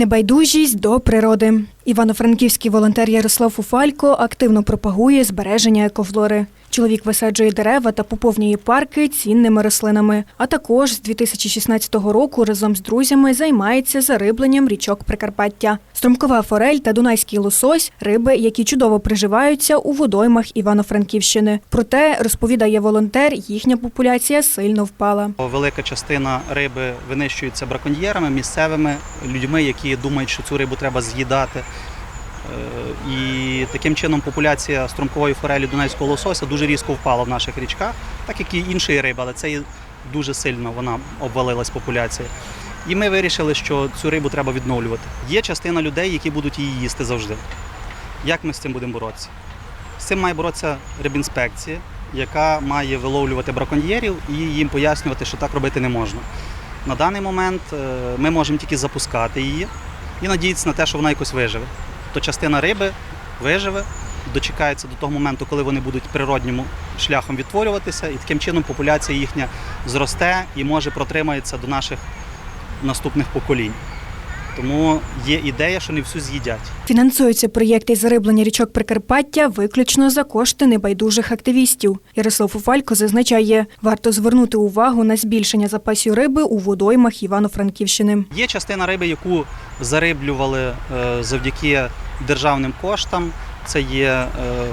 Небайдужість до природи. Івано-франківський волонтер Ярослав Уфалько активно пропагує збереження екофлори. Чоловік висаджує дерева та поповнює парки цінними рослинами. А також з 2016 року разом з друзями займається зарибленням річок Прикарпаття. Стромкова форель та дунайський лосось риби, які чудово приживаються у водоймах Івано-Франківщини. Проте, розповідає волонтер, їхня популяція сильно впала. Велика частина риби винищується браконьєрами, місцевими людьми, які думають, що цю рибу треба з'їдати. Е, І таким чином популяція струмкової форелі дунайського лосося дуже різко впала в наших річках, так як і іншої риби, але це дуже сильно вона обвалилась популяція. І ми вирішили, що цю рибу треба відновлювати. Є частина людей, які будуть її їсти завжди. Як ми з цим будемо боротися? З цим має боротися рибінспекція, яка має виловлювати браконьєрів і їм пояснювати, що так робити не можна. На даний момент е, ми можемо тільки запускати її і надіятися на те, що вона якось виживе. То частина риби виживе, дочекається до того моменту, коли вони будуть природнім шляхом відтворюватися, і таким чином популяція їхня зросте і може протримається до наших наступних поколінь. Тому є ідея, що не всю з'їдять. Фінансуються проєкти із зариблення річок Прикарпаття виключно за кошти небайдужих активістів. Ярослав Фуфалько зазначає, варто звернути увагу на збільшення запасів риби у водоймах Івано-Франківщини. Є частина риби, яку зариблювали е, завдяки державним коштам. Це є е,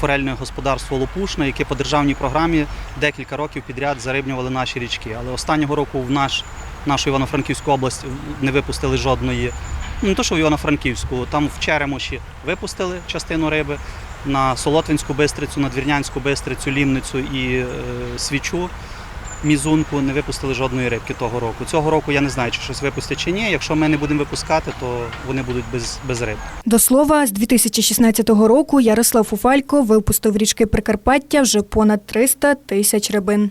форельне господарство Лопушне, яке по державній програмі декілька років підряд зариблювали наші річки. Але останнього року в наш, нашу Івано-Франківську область не випустили жодної. Не то, що в Івано-Франківську, там в Черемоші випустили частину риби, на Солотвинську бистрицю, на Двірнянську бистрицю, Лімницю і е, Свічу. Мізунку не випустили жодної рибки того року. Цього року я не знаю, чи щось випустять чи ні. Якщо ми не будемо випускати, то вони будуть без, без риб. До слова, з 2016 року Ярослав Фуфалько випустив річки Прикарпаття вже понад 300 тисяч рибин.